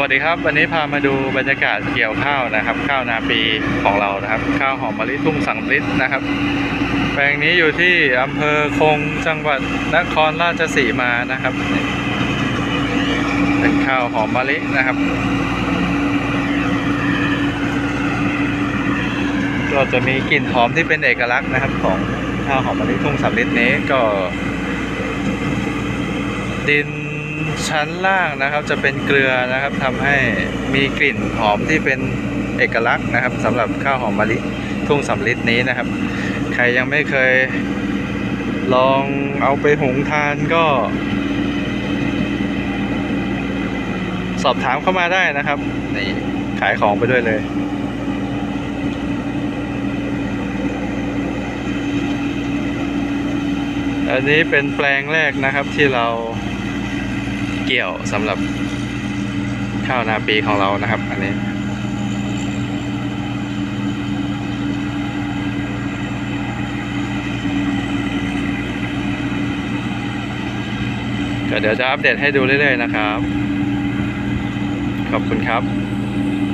วัสดีครับวันนี้พามาดูบรรยากาศเกี่ยวข้าวนะครับ ข้าวนาปีของเรานะครับ ข้าวหอมมะลิทุ่งสังลิดนะครับ แปลงนี้อยู่ที่อำเภอคงจังหวัดนครราชสีมานะครับ เป็นข้าวหอมมะลินะครับ ก็จะมีกลิ่นหอมที่เป็นเอกลักษณ์นะครับ ของข้าวหอมมะลิทุ่งสำลิดนี้ก็ ดิน ชั้นล่างนะครับจะเป็นเกลือนะครับทำให้มีกลิ่นหอมที่เป็นเอกลักษณ์นะครับสำหรับข้าวหอมมะลิทุ่งสำลิดนี้นะครับ ใครยังไม่เคยลองเอาไปหุงทานก็ สอบถามเข้ามาได้นะครับนี่ขายของไปด้วยเลยอันนี้เป็นแปลงแรกนะครับที่เรา เกี่ยวสำหรับข้าวนาปีของเรานะครับ อันนี้ก็เดี๋ยวจะอัปเดตให้ดูเรื่อยๆนะครับ ขอบคุณครับ